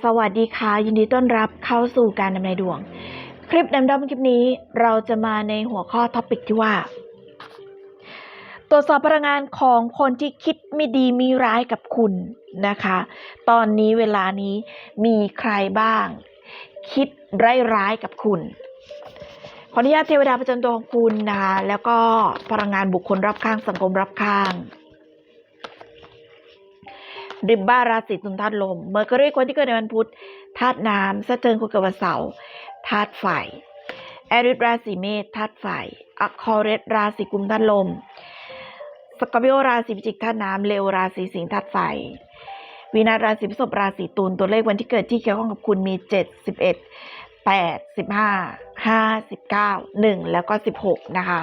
สวัสดีค่ะ ยินดีต้อนรับเข้าสู่การดำเนินดวง คลิปดำดำคลิปนี้เราจะมาในหัวข้อท็อปิกที่ว่า ตรวจสอบพลังงานของคนที่คิดไม่ดีมีร้ายกับคุณนะคะ ตอนนี้เวลานี้มีใครบ้าง คิดร้ายกับคุณ ขออนุญาตเทวดาประจำตัวของคุณนะคะแล้วก็พลังงานบุคคลรอบข้างสังคมรอบข้าง ริบบ้าราศีตุลธาตุลมเมอร์กอรีคนที่เกิดในวันพุธธาตุน้ำสเติร์นคนเกิดวันเสาร์ธาตุไฟแอริสราศีเมษธาตุไฟอะคอเรสราศีกุมธาตุลมสกอร์ปิโอราศีพิจิกธาตุน้ำเลวราศีสิงห์ธาตุไฟวีนาสราศีพฤษภราศีตุลตัวเลขวันที่เกิดที่เกี่ยวข้องกับคุณมีเจ็ดสิบเอ็ดแปดสิบห้าห้าสิบเก้าหนึ่งแล้วก็สิบหกนะคะ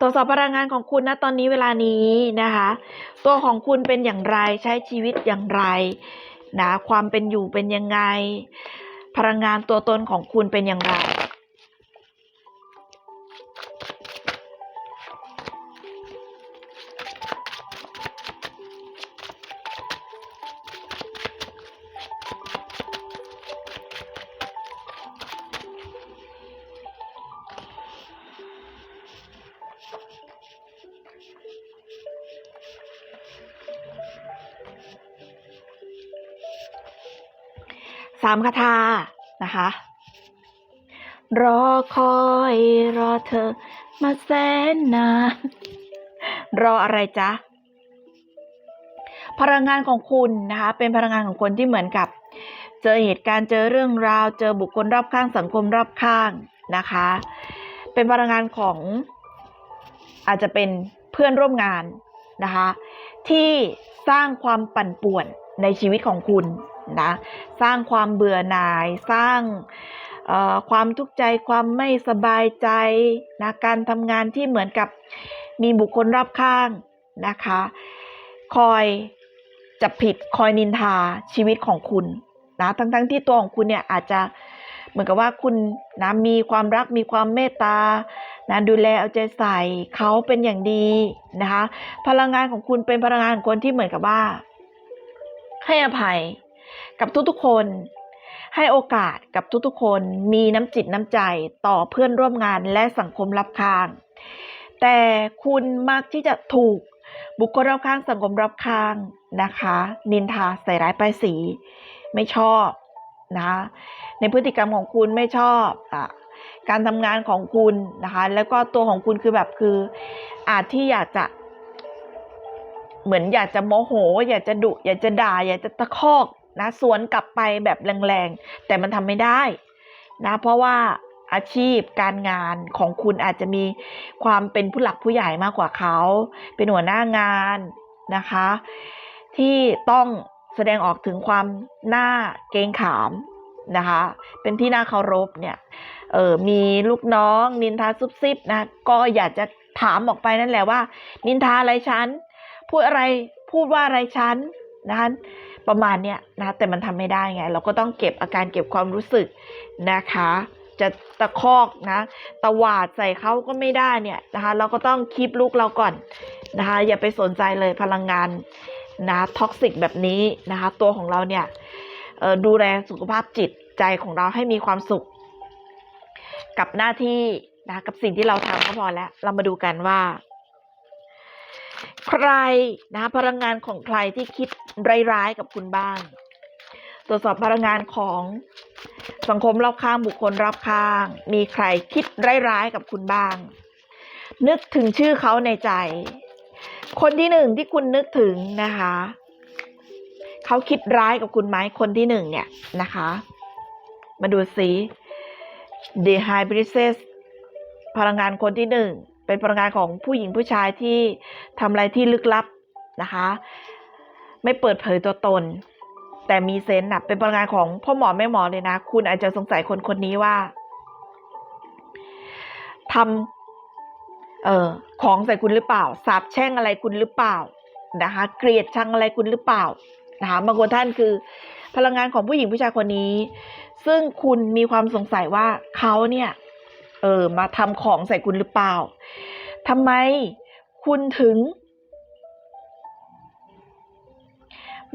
ตรวจสอบพลังงานของคุณนะตอนนี้เวลานี้นะคะ ตัวของคุณเป็นอย่างไรใช้ชีวิตอย่างไรนะความเป็นอยู่เป็นยังไง พลังงานตัวตนของคุณเป็นอย่างไร สามคาถานะคะ รอคอยรอเธอ มาแสนนานรออะไรจ๊ะ พลังงานของคุณนะคะ เป็นพลังงานของคนที่เหมือนกับ เจอเหตุการณ์เจอเรื่องราว เจอบุคคลรอบข้างสังคมรอบข้างนะคะ เป็นพลังงานของ อาจจะเป็นเพื่อนร่วมงานนะคะ ที่สร้างความปั่นป่วนในชีวิตของคุณนะสร้างความเบื่อหน่าย สร้างความทุกข์ใจความไม่สบายใจนะการทำงานที่เหมือนกับมีบุคคลรอบข้างนะคะ คอยจับผิดคอยนินทาชีวิตของคุณนะทั้งๆที่ตัวของคุณเนี่ยอาจจะเหมือนกับว่าคุณนะมีความรักมีความเมตตา นะดูแลเอาใจใส่เขาเป็นอย่างดีนะคะ พลังงานของคุณเป็นพลังงานของคนที่เหมือนกับว่า ให้อภัยกับทุกๆคนให้โอกาสกับทุกๆ คนมีน้ำจิตน้ำใจต่อเพื่อนร่วมงานและสังคมรอบข้าง แต่คุณมักที่จะถูกบุคคลรอบข้างสังคมรอบข้างนะคะ นินทาใส่ร้ายป้ายสี ไม่ชอบนะในพฤติกรรมของคุณไม่ชอบอะ การทำงานของคุณนะคะ แล้วก็ตัวของคุณคือแบบคือ อาจที่อยากจะ เหมือนอยากจะโมโห อยากจะดุอยากจะด่า อยากจะตะคอกนะสวนกลับไปแบบแรงๆ แต่มันทำไม่ได้นะเพราะว่าอาชีพการงานของคุณอาจจะมีความเป็นผู้หลักผู้ใหญ่มากกว่าเขา เป็นหัวหน้างานนะคะ ที่ต้องแสดงออกถึงความหน้าเกรงขามนะคะ เป็นที่น่าเคารพเนี่ย เออมีลูกน้องนินทาซุบซิบนะก็อยากจะถามออกไปนั่นแหละว่า นินทาอะไรฉันพูดอะไรพูดว่าอะไรฉันนะคะประมาณเนี้ยนะแต่มันทำไม่ได้ไง เราก็ต้องเก็บอาการเก็บความรู้สึกนะคะ จะตะคอกนะตะหวาดใส่เขาก็ไม่ได้เนี่ยนะคะเราก็ต้องคีบลูกเราก่อนนะคะอย่าไปสนใจเลยพลังงานนะท็อกซิกแบบนี้นะคะตัวของเราเนี่ยดูแลสุขภาพจิตใจของเราให้มีความสุข กับหน้าที่นะกับสิ่งที่เราทำก็พอแล้ว เรามาดูกันว่า ใครนะพลังงานของใครที่คิดร้ายๆกับคุณบ้าง ตรวจสอบพลังงานของสังคมรอบข้างบุคคลรอบข้าง มีใครคิดร้ายๆกับคุณบ้าง นึกถึงชื่อเขาในใจ คนที่หนึ่งที่คุณนึกถึงนะคะ เขาคิดร้ายกับคุณไหมคนที่หนึ่งเนี่ยนะคะ มาดูสิ The High Priestess พลังงานคนที่หนึ่งเป็นพลังงานของผู้หญิงผู้ชายที่ทำอะไรที่ลึกลับนะคะ ไม่เปิดเผยตัวตน แต่มีเซนต์นะเป็นพลังงานของพ่อหมอแม่หมอเลยนะ คุณอาจจะสงสัยคนคนนี้ว่าทำเอ่อของใส่คุณหรือเปล่า สาบแช่งอะไรคุณหรือเปล่านะคะ เกลียดชังอะไรคุณหรือเปล่านะคะบางคนท่านคือ พลังงานของผู้หญิงผู้ชายคนนี้ ซึ่งคุณมีความสงสัยว่าเขาเนี่ยเออมาทำของใส่คุณหรือเปล่าทำไมคุณถึง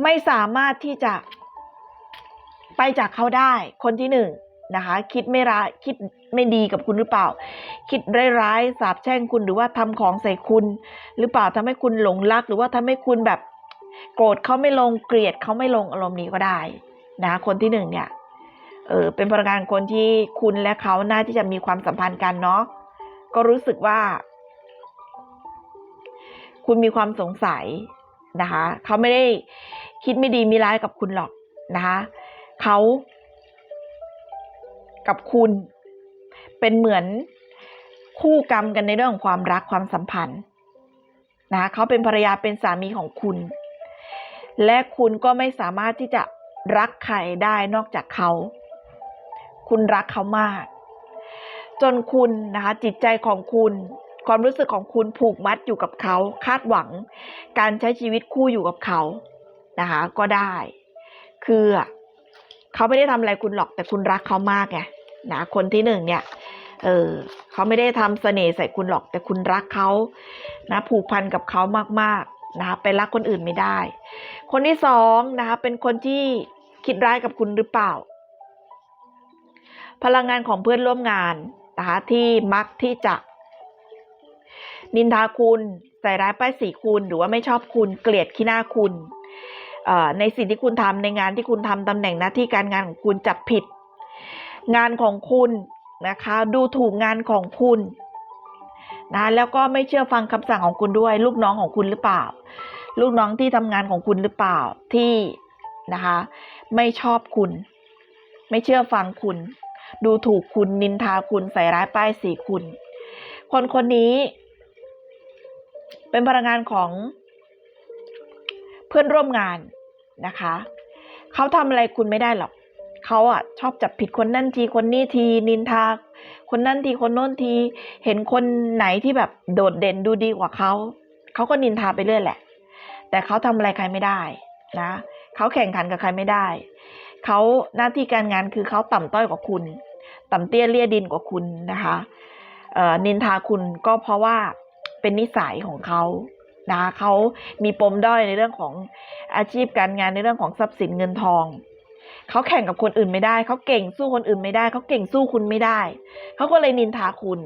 ไม่สามารถที่จะไปจากเขาได้ คนที่หนึ่งนะคะ คิดไม่ร้ายคิดไม่ดีกับคุณหรือเปล่า คิดร้ายๆสาบแช่งคุณหรือว่าทำของใส่คุณ หรือเปล่าทำให้คุณหลงรัก หรือว่าทำให้คุณแบบ โกรธเขาไม่ลงเกลียดเขาไม่ลงอารมณ์นี้ก็ได้นะคนที่หนึ่งเนี่ยเออเป็นพลังงานคนที่คุณและเขาน่าที่จะมีความสัมพันธ์กันเนาะก็รู้สึกว่า คุณมีความสงสัยนะคะเขาไม่ได้คิดไม่ดีมีร้ายกับคุณหรอกนะคะเขากับคุณเป็นเหมือนคู่กรรมกันในเรื่องของความรักความสัมพันธ์นะคะเขาเป็นภรรยาเป็นสามีของคุณ และคุณก็ไม่สามารถที่จะรักใครได้นอกจากเขา คุณรักเขามาก จนคุณนะคะจิตใจของคุณ ความรู้สึกของคุณผูกมัดอยู่กับเขา คาดหวัง การใช้ชีวิตคู่อยู่กับเขานะคะก็ได้ คือเขาไม่ได้ทำอะไรคุณหรอกแต่คุณรักเขามากไงนะคนที่หนึ่งเนี่ยเออเขาไม่ได้ทำเสน่ห์ใส่คุณหรอกแต่คุณรักเขานะผูกพันกับเขามากๆนะคะไปรักคนอื่นไม่ได้ คนที่สองนะคะเป็นคนที่คิดร้ายกับคุณหรือเปล่า พลังงานของเพื่อนร่วมงานนะคะที่มักที่จะ นินทาคุณใส่ร้ายป้ายสีคุณหรือว่าไม่ชอบคุณเกลียดขี้หน้าคุณในสิ่งที่คุณทำในงานที่คุณทำตำแหน่งหน้าที่การงานของคุณจับผิด งานของคุณนะคะ ดูถูกงานของคุณนะแล้วก็ไม่เชื่อฟังคำสั่งของคุณด้วย ลูกน้องของคุณหรือเปล่า ลูกน้องที่ทำงานของคุณหรือเปล่าที่นะคะ ไม่ชอบคุณ ไม่เชื่อฟังคุณ ดูถูกคุณนินทาคุณใส่ร้ายป้ายสีคุณ คนคนนี้ เป็นพลังงานของเพื่อนร่วมงานนะคะ เขาทำอะไรคุณไม่ได้หรอกเขาอะชอบจับผิดคนนั่นทีคนนี้ทีนินทา คนนั่นทีคนโน้นที เห็นคนไหนที่แบบโดดเด่นดูดีกว่าเขา เขาก็นินทาไปเรื่อยแหละ แต่เขาทำอะไรใครไม่ได้นะเขาแข่งขันกับใครไม่ได้ เขาหน้าที่การงานคือเขาต่ำต้อยกว่าคุณ ต่ำเตี้ยเลี่ยดินกว่าคุณนะคะเอ่อนินทาคุณก็เพราะว่าเป็นนิสัยของเขานะคะเขามีปมด้อยในเรื่องของอาชีพการงานในเรื่องของทรัพย์สินเงินทอง เขาแข่งกับคนอื่นไม่ได้ เขาเก่งสู้คนอื่นไม่ได้ เขาเก่งสู้คุณไม่ได้ เขาก็เลยนินทาคุณ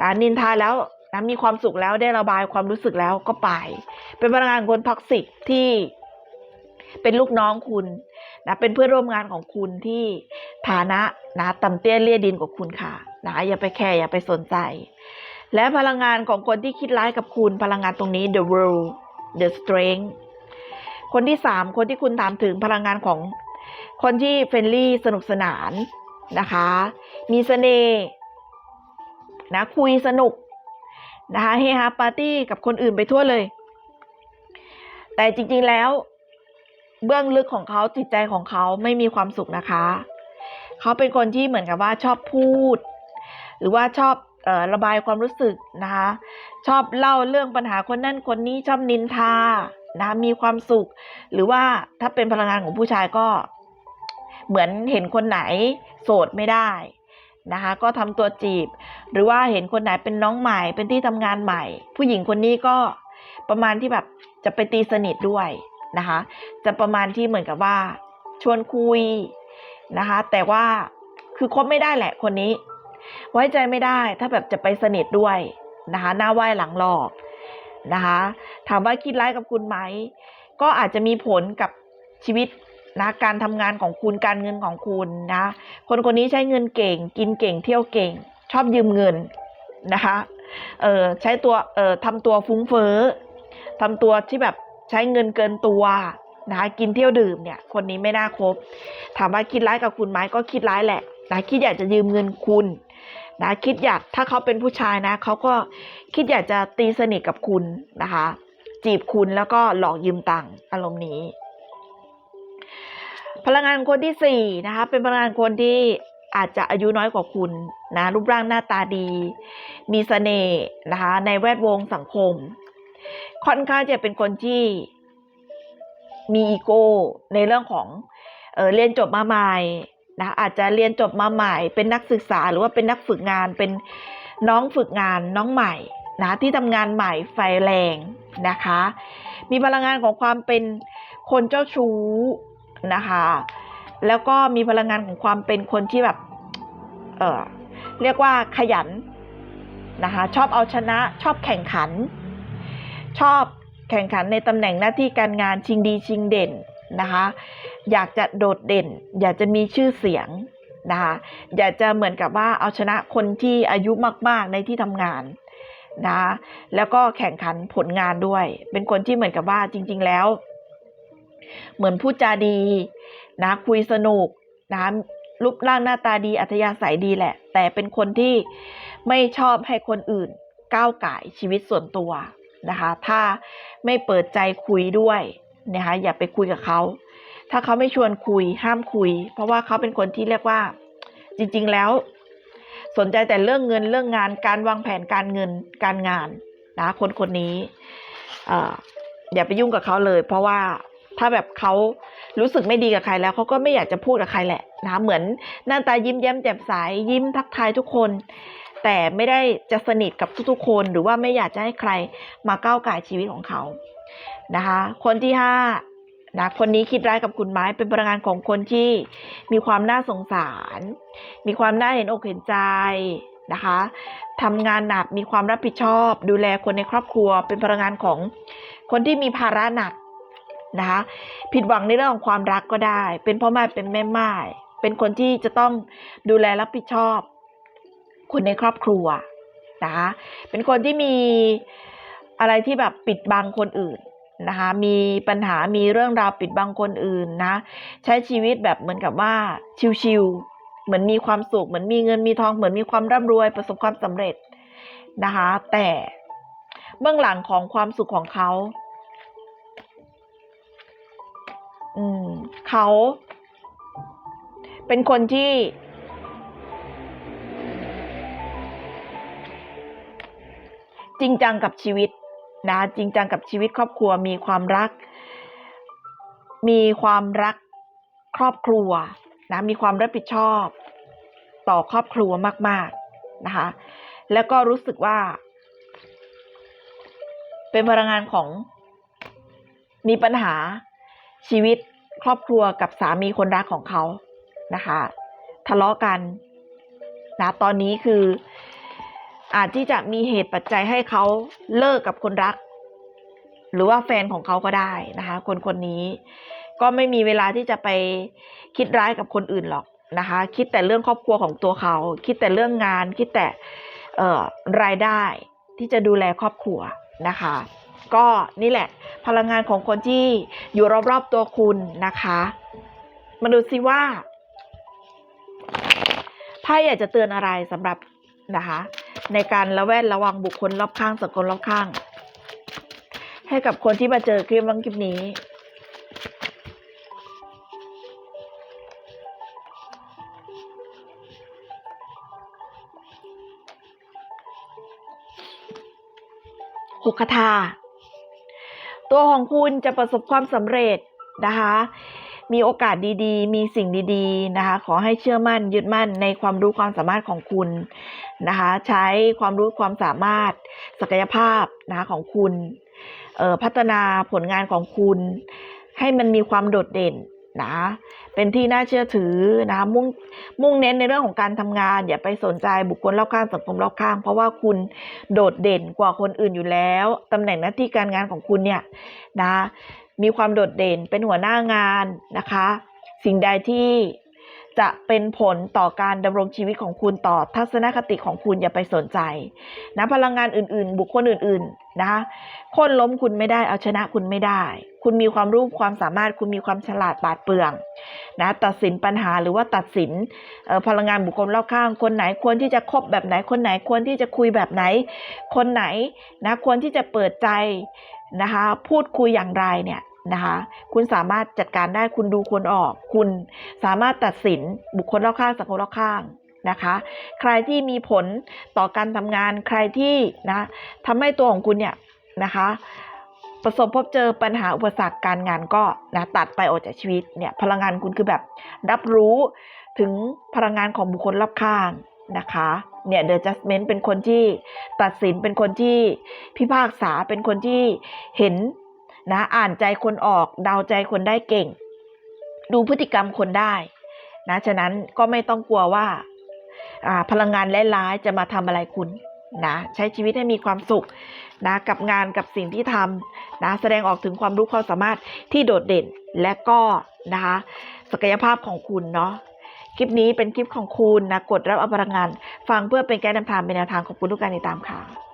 อ่านินทาแล้ว นะมีความสุขแล้วได้ระบายความรู้สึกแล้วก็ไป เป็นพลังงานคนท็อกซิกที่เป็นลูกน้องคุณนะเป็นเพื่อนร่วมงานของคุณที่ฐานะนะต่ำเตี้ยเลี่ยดินกว่าคุณค่ะนะอย่าไปแคร์อย่าไปสนใจ และพลังงานของคนที่คิดร้ายกับคุณพลังงานตรงนี้ the world the strength คนที่สามคนที่คุณถามถึงพลังงานของคนที่เฟรนลี่สนุกสนานนะคะ มีเสน่ห์นะคุยสนุก นะคะเฮฮาปาร์ตี้กับคนอื่นไปทั่วเลย แต่จริงๆแล้ว เบื้องลึกของเขาจิตใจของเขาไม่มีความสุขนะคะ เขาเป็นคนที่เหมือนกับว่าชอบพูด หรือว่าชอบออระบายความรู้สึกนะคะ ชอบเล่าเรื่องปัญหาคนนั่นคนนี้ชอบนินทานะมีความสุข หรือว่าถ้าเป็นพลังงานของผู้ชายก็ เหมือนเห็นคนไหน โสดไม่ได้ นะคะ ก็ทำตัวจีบ หรือว่าเห็นคนไหนเป็นน้องใหม่ เป็นที่ทำงานใหม่ ผู้หญิงคนนี้ก็ประมาณที่แบบจะไปตีสนิทด้วยนะคะ จะประมาณที่เหมือนกับว่าชวนคุยนะคะ แต่ว่าคือคบไม่ได้แหละคนนี้ ไว้ใจไม่ได้ถ้าแบบจะไปสนิทด้วยนะคะหน้าไหว้หลังหลอกนะคะ ถามว่าคิดร้ายกับคุณไหม ก็อาจจะมีผลกับชีวิต นะการทำงานของคุณการเงินของคุณนะ คนคนนี้ใช้เงินเก่ง กินเก่งเที่ยวเก่ง ชอบยืมเงินนะคะเออใช้ตัวเออทำตัวฟุ้งเฟ้อทำตัวที่แบบใช้เงินเกินตัวนะคะกินเที่ยวดื่มเนี่ยคนนี้ไม่น่าคบ ถามว่าคิดร้ายกับคุณไหมก็คิดร้ายแหละนะคิดอยากจะยืมเงินคุณนะคิดอยากถ้าเขาเป็นผู้ชายนะเขาก็คิดอยากจะตีสนิทกับคุณนะคะ จีบคุณแล้วก็หลอกยืมตังค์อารมณ์นี้ พลังงานคนที่สี่นะคะ เป็นพลังงานคนที่อาจจะอายุน้อยกว่าคุณนะรูปร่างหน้าตาดี มีเสน่ห์นะคะในแวดวงสังคม ค่อนข้างจะเป็นคนที่มีอีโก้ในเรื่องของเออเรียนจบมาใหม่นะอาจจะเรียนจบมาใหม่ เป็นนักศึกษาหรือว่าเป็นนักฝึกงานเป็นน้องฝึกงานน้องใหม่นะที่ทำงานใหม่ไฟแรงนะคะ มีพลังงานของความเป็นคนเจ้าชู้ นะคะ แล้วก็มีพลังงานของความเป็นคนที่แบบ เออเรียกว่าขยันนะคะ ชอบเอาชนะ ชอบแข่งขัน ชอบแข่งขันในตำแหน่งหน้าที่การงานชิงดีชิงเด่นนะคะ อยากจะโดดเด่น อยากจะมีชื่อเสียงนะคะอยากจะเหมือนกับว่าเอาชนะคนที่อายุมาก ๆ ในที่ทำงานนะคะแล้วก็แข่งขันผลงานด้วย เป็นคนที่เหมือนกับว่าจริง ๆ แล้ว เหมือนพูดจาดี นะคุยสนุกนะรูปร่างหน้าตาดีอัธยาศัยดีแหละ แต่เป็นคนที่ไม่ชอบให้คนอื่นก้าวไก่ชีวิตส่วนตัวนะคะ ถ้าไม่เปิดใจคุยด้วยนะคะอย่าไปคุยกับเขาถ้าเขาไม่ชวนคุยห้ามคุย เพราะว่าเขาเป็นคนที่เรียกว่า จริง ๆแล้ว สนใจแต่เรื่องเงินเรื่องงานการวางแผนการเงินการงานนะคนคนนี้ออย่าไปยุ่งกับเขาเลย เพราะว่า ถ้าแบบเขารู้สึกไม่ดีกับใครแล้วเขาก็ไม่อยากจะพูดกับใครแหละนะเหมือนหน้าตายิ้มแย้มแจ่มใสยิ้มทักทายทุกคน แต่ไม่ได้จะสนิทกับทุกๆคน หรือว่าไม่อยากจะให้ใครมาก้าวไก่ชีวิตของเขานะคะ คนที่ห้านะคนนี้คิดร้ายกับคุณไม้เป็นพลังงานของคนที่มีความน่าสงสาร มีความน่าเห็นอกเห็นใจนะคะทำงานหนักมีความรับผิดชอบ ดูแลคนในครอบครัว เป็นพลังงานของคนที่มีภาระหนัก นะคะผิดหวังในเรื่องของความรักก็ได้ เป็นพ่อแม่เป็นแม่ไม้เป็นคนที่จะต้องดูแลรับผิดชอบ คนในครอบครัวนะคะเป็นคนที่มีอะไรที่แบบปิดบังคนอื่นนะคะมีปัญหามีเรื่องราวปิดบังคนอื่นนะ ใช้ชีวิตแบบเหมือนกับว่าชิวๆเหมือนมีความสุขเหมือนมีเงินมีทองเหมือนมีความร่ำรวยประสบความสำเร็จนะคะ แต่เบื้องหลังของความสุขของเขา อืม เขา เป็นคนที่ จริงจังกับชีวิต นะ จริงจังกับชีวิตครอบครัวมีความรัก มีความรักครอบครัว นะ มีความรับผิดชอบ ต่อครอบครัวมาก ๆ นะคะ แล้วก็รู้สึกว่า เป็นพลังงานของมีปัญหา ชีวิตครอบครัวกับสามีคนรักของเขานะคะ ทะเลาะกันนะตอนนี้คืออาจที่จะมีเหตุปัจจัยให้เขาเลิกกับคนรัก หรือว่าแฟนของเขาก็ได้นะคะ คนคนนี้ก็ไม่มีเวลาที่จะไปคิดร้ายกับคนอื่นหรอกนะคะ คิดแต่เรื่องครอบครัวของตัวเขา คิดแต่เรื่องงาน คิดแต่เอ่อรายได้ที่จะดูแลครอบครัวนะคะ ก็นี่แหละ พลังงานของคนที่อยู่รอบๆตัวคุณนะคะ มาดูซิว่าไพ่อยากจะเตือนอะไรสำหรับนะคะ ในการระแวดระวังบุคคลรอบข้างสังคมรอบข้าง ให้กับคนที่มาเจอคลิปวังคลิปนี้หกคาถา ตัวของคุณจะประสบความสำเร็จนะคะ มีโอกาสดีๆ มีสิ่งดีๆนะคะ ขอให้เชื่อมั่นยึดมั่นในความรู้ความสามารถของคุณนะคะ ใช้ความรู้ความสามารถ ศักยภาพนะคะของคุณเอ่อพัฒนาผลงานของคุณ ให้มันมีความโดดเด่น นะเป็นที่น่าเชื่อถือนะมุ่งมุ่งเน้นในเรื่องของการทำงาน อย่าไปสนใจบุคคลรอบข้างสังคมรอบข้าง เพราะว่าคุณโดดเด่นกว่าคนอื่นอยู่แล้วตำแหน่งหน้าที่การงานของคุณเนี่ยนะมีความโดดเด่นเป็นหัวหน้างานนะคะ สิ่งใดที่ จะเป็นผลต่อการดำรงชีวิตของคุณต่อทัศนคติของคุณอย่าไปสนใจนะพลังงานอื่นๆ บุคคลอื่นๆนะคะคนล้มคุณไม่ได้เอาชนะคุณไม่ได้ คุณมีความรู้ความสามารถคุณมีความฉลาดปาดเปรื่องนะตัดสินปัญหาหรือว่าตัดสินพลังงานบุคคลรอบข้าง คนไหนควรที่จะคบแบบไหนคนไหนควรที่จะคุยแบบไหน คนไหนนะควรที่จะเปิดใจนะคะพูดคุยอย่างไรเนี่ย นะคะ คุณสามารถจัดการได้คุณดูคนออก คุณสามารถตัดสินบุคคลรอบข้างสังคมรอบข้างนะคะ ใครที่มีผลต่อการทำงานใครที่นะทำให้ตัวของคุณเนี่ยนะคะ ประสบพบเจอปัญหาอุปสรรคการงานก็นะตัดไปออกจากชีวิตเนี่ยพลังงานคุณคือแบบรับรู้ถึงพลังงานของบุคคลรอบข้างนะคะเนี่ยเดอะจัสเมนต์เป็นคนที่ตัดสินเป็นคนที่พิพากษาเป็นคนที่เห็น นะอ่านใจคนออกเดาใจคนได้เก่ง ดูพฤติกรรมคนได้นะฉะนั้นก็ไม่ต้องกลัวว่าพลังงานร้ายๆจะมาทำอะไรคุณนะใช้ชีวิตให้มีความสุขนะกับงานกับสิ่งที่ทำนะแสดงออกถึงความรู้ความสามารถที่โดดเด่นและก็นะคะศักยภาพของคุณเนาะคลิปนี้เป็นคลิปของคุณนะกดรับอาพลังงาน ฟังเพื่อเป็นแก้นำทางเป็นแนวทางของคุณทุกการติดตามค่ะ